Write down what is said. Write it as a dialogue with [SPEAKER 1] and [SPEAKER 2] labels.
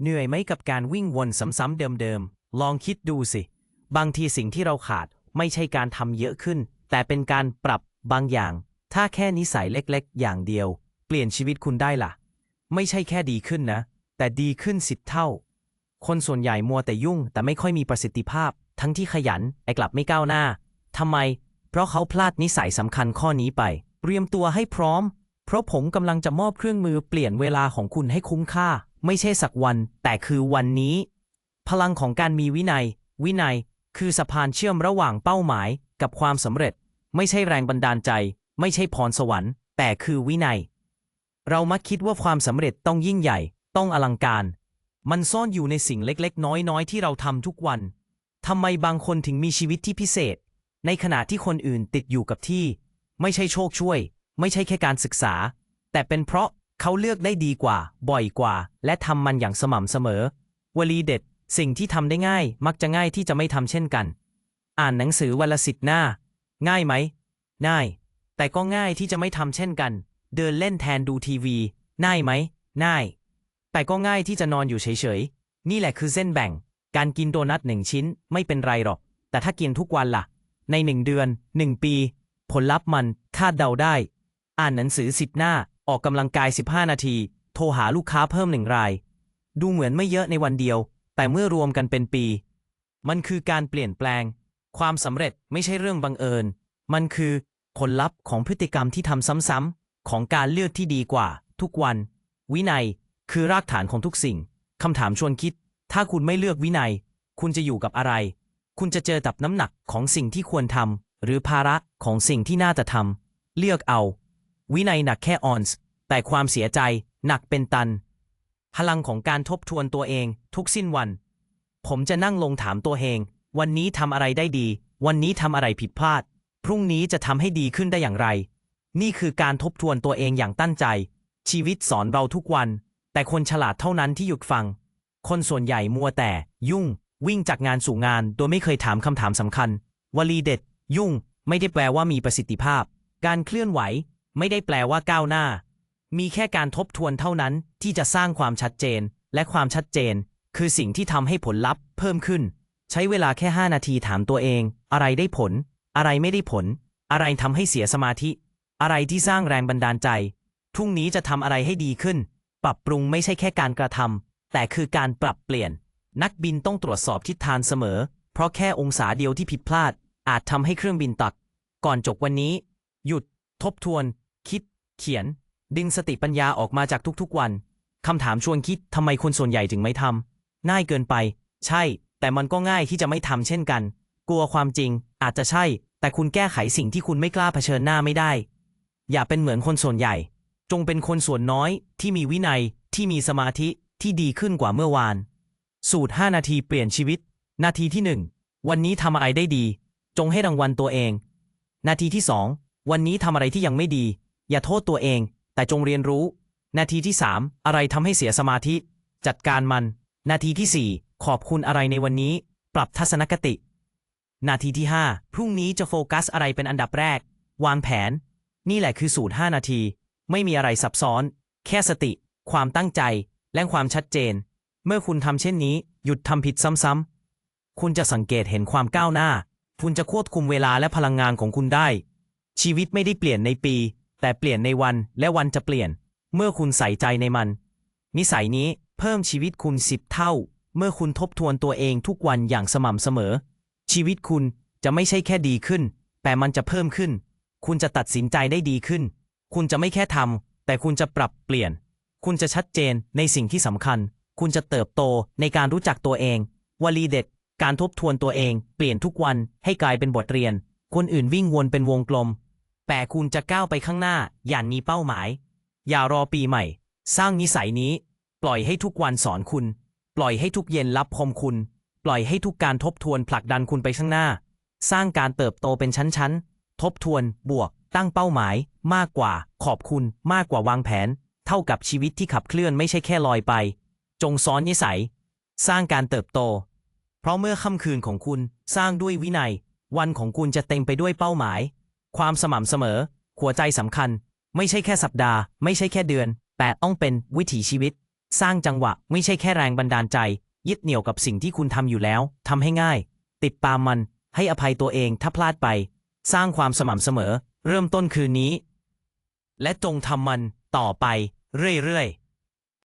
[SPEAKER 1] เหนื่อยไหมกับการวิ่งวนซ้ำๆเดิมๆ ลองคิดดูสิ บางทีสิ่งที่เราขาดไม่ใช่การทำเยอะขึ้น แต่เป็นการปรับบางอย่าง ถ้าแค่นิสัยเล็กๆ อย่างเดียว เปลี่ยนชีวิตคุณได้ล่ะ ไม่ใช่แค่ดีขึ้นนะ แต่ดีขึ้นสิบเท่า คนส่วนใหญ่มัวแต่ยุ่ง แต่ไม่ค่อยมีประสิทธิภาพ ทั้งที่ขยันไอ้กลับไม่ก้าวหน้าทำไม เพราะเขาพลาดนิสัยสำคัญข้อนี้ไป เตรียมตัวให้พร้อม เพราะผมกำลังจะมอบเครื่องมือเปลี่ยนเวลาของคุณให้คุ้มค่า ไม่ใช่สักวัน แต่คือวันนี้ พลังของการมีวินัย วินัย คือสะพานเชื่อมระหว่างเป้าหมายกับความสำเร็จ ไม่ใช่แรงบันดาลใจ ไม่ใช่พรสวรรค์ แต่คือวินัย เรามักคิดว่าความสำเร็จต้องยิ่งใหญ่ ต้องอลังการ มันซ่อนอยู่ในสิ่งเล็กๆ น้อยๆ ที่เราทำทุกวันทำไมบางคนถึงมีชีวิตที่พิเศษ ในขณะที่คนอื่นติดอยู่กับที่ ไม่ใช่โชคช่วย ไม่ใช่แค่การศึกษา แต่เป็นเพราะ เขาเลือกได้ดีกว่า บ่อยกว่า และทำมันอย่างสม่ำเสมอ วลีเด็ด สิ่งที่ทำได้ง่าย มักจะง่ายที่จะไม่ทำเช่นกัน อ่านหนังสือวันละสิบหน้า ง่ายไหม ง่าย แต่ก็ง่ายที่จะไม่ทำเช่นกัน เดินเล่นแทนดูทีวี ง่ายไหม ง่าย แต่ก็ง่ายที่จะนอนอยู่เฉยๆ นี่แหละคือเส้นแบ่ง การกินโดนัทหนึ่งชิ้นไม่เป็นไรหรอก แต่ถ้ากินทุกวันล่ะ ในหนึ่งเดือนหนึ่งปี ผลลัพธ์มันคาดเดาได้ อ่านหนังสือสิบหน้า ออกกำลังกาย 15 นาที โทรหาลูกค้าเพิ่มหนึ่งราย ดูเหมือนไม่เยอะในวันเดียว แต่เมื่อรวมกันเป็นปี มันคือการเปลี่ยนแปลง ความสำเร็จไม่ใช่เรื่องบังเอิญ มันคือผลลัพธ์ของพฤติกรรมที่ทำซ้ำๆของการเลือกที่ดีกว่า ทุกวัน วินัยคือรากฐานของทุกสิ่งคำถามชวนคิด ถ้าคุณไม่เลือกวินัย คุณจะอยู่กับอะไร คุณจะเจอกับน้ำหนักของสิ่งที่ควรทำหรือภาระของสิ่งที่น่าจะทำเลือกเอา วินัยหนักแค่ออนส์ แต่ความเสียใจหนักเป็นตัน พลังของการทบทวนตัวเองทุกสิ้นวัน ผมจะนั่งลงถามตัวเอง วันนี้ทำอะไรได้ดี วันนี้ทำอะไรผิดพลาด พรุ่งนี้จะทำให้ดีขึ้นได้อย่างไร นี่คือการทบทวนตัวเองอย่างตั้งใจ ชีวิตสอนเราทุกวัน แต่คนฉลาดเท่านั้นที่หยุดฟัง คนส่วนใหญ่มัวแต่ ยุ่ง วิ่งจากงานสู่งาน โดยไม่เคยถามคำถามสำคัญ วลีเด็ด ยุ่ง ไม่ได้แปลว่ามีประสิทธิภาพ การเคลื่อนไหว ไม่ได้แปลว่าก้าวหน้า มีแค่การทบทวนเท่านั้นที่จะสร้างความชัดเจน และความชัดเจน คือสิ่งที่ทำให้ผลลัพธ์เพิ่มขึ้น ใช้เวลาแค่ 5 นาทีถามตัวเอง อะไรได้ผล อะไรไม่ได้ผล อะไรทำให้เสียสมาธิ อะไรที่สร้างแรงบันดาลใจพรุ่งนี้จะทำอะไรให้ดีขึ้น ปรับปรุงไม่ใช่แค่การกระทำแต่คือการปรับเปลี่ยน นักบินต้องตรวจสอบทิศทางเสมอ เพราะแค่องศาเดียวที่ผิดพลาด อาจทำให้เครื่องบินตัก ก่อนจบวันนี้ หยุด ทบทวน คิด เขียน ดึงสติปัญญาออกมาจากทุกๆวัน คำถามชวนคิดทำไมคนส่วนใหญ่ถึงไม่ทำง่ายเกินไป ใช่ แต่มันก็ง่ายที่จะไม่ทำเช่นกัน กลัวความจริง อาจจะใช่ แต่คุณแก้ไขสิ่งที่คุณไม่กล้าเผชิญหน้าไม่ได้ อย่าเป็นเหมือนคนส่วนใหญ่ จงเป็นคนส่วนน้อย ที่มีวินัย ที่มีสมาธิ ที่ดีขึ้นกว่าเมื่อวาน สูตร 5 นาทีเปลี่ยนชีวิต นาทีที่ 1 วันนี้ทำอะไรได้ดี จงให้รางวัลตัวเอง นาทีที่ 2 วันนี้ทำอะไรที่ยังไม่ดี อย่าโทษตัวเอง แต่จงเรียนรู้ นาทีที่ 3 อะไรทำให้เสียสมาธิ จัดการมัน นาทีที่ 4 ขอบคุณอะไรในวันนี้ ปรับทัศนคติ นาทีที่ 5 พรุ่งนี้จะโฟกัสอะไรเป็นอันดับแรก วางแผน นี่แหละคือสูตร5นาที ไม่มีอะไรซับซ้อน แค่สติ ความตั้งใจ และความชัดเจน เมื่อคุณทำเช่นนี้ หยุดทำผิดซ้ำๆคุณจะสังเกตเห็นความก้าวหน้า คุณจะควบคุมเวลาและพลังงานของคุณได้ ชีวิตไม่ได้เปลี่ยนในปี แต่เปลี่ยนในวันและวันจะเปลี่ยน เมื่อคุณใส่ใจในมัน นิสัยนี้เพิ่มชีวิตคุณสิบเท่า เมื่อคุณทบทวนตัวเองทุกวันอย่างสม่ำเสมอ ชีวิตคุณจะไม่ใช่แค่ดีขึ้น แต่มันจะเพิ่มขึ้น คุณจะตัดสินใจได้ดีขึ้น คุณจะไม่แค่ทำแต่คุณจะปรับเปลี่ยน คุณจะชัดเจนในสิ่งที่สำคัญ คุณจะเติบโตในการรู้จักตัวเอง วลีเด็ด การทบทวนตัวเอง เปลี่ยนทุกวันให้กลายเป็นบทเรียน คนอื่นวิ่งวนเป็นวงกลม แต่คุณจะก้าวไปข้างหน้า อย่างมีเป้าหมาย อย่ารอปีใหม่ สร้างนิสัยนี้ ปล่อยให้ทุกวันสอนคุณ ปล่อยให้ทุกเย็นรับคมคุณ ปล่อยให้ทุกการทบทวนผลักดันคุณไปข้างหน้า สร้างการเติบโตเป็นชั้นๆ ทบทวน บวก ตั้งเป้าหมาย มากกว่า ขอบคุณ มากกว่าวางแผน เท่ากับชีวิตที่ขับเคลื่อนไม่ใช่แค่ลอยไป จงซ้อนนิสัย สร้างการเติบโต เพราะเมื่อค่ำคืนของคุณสร้างด้วยวินัย วันของคุณจะเต็มไปด้วยเป้าหมาย ความสม่ำเสมอ หัวใจสำคัญ ไม่ใช่แค่สัปดาห์ ไม่ใช่แค่เดือน แต่ต้องเป็นวิถีชีวิต สร้างจังหวะไม่ใช่แค่แรงบันดาลใจ ยึดเหนี่ยวกับสิ่งที่คุณทำอยู่แล้วทำให้ง่าย ติดตามมัน ให้อภัยตัวเองถ้าพลาดไป สร้างความสม่ำเสมอ เริ่มต้นคืนนี้ และจงทำมันต่อไปเรื่อยๆ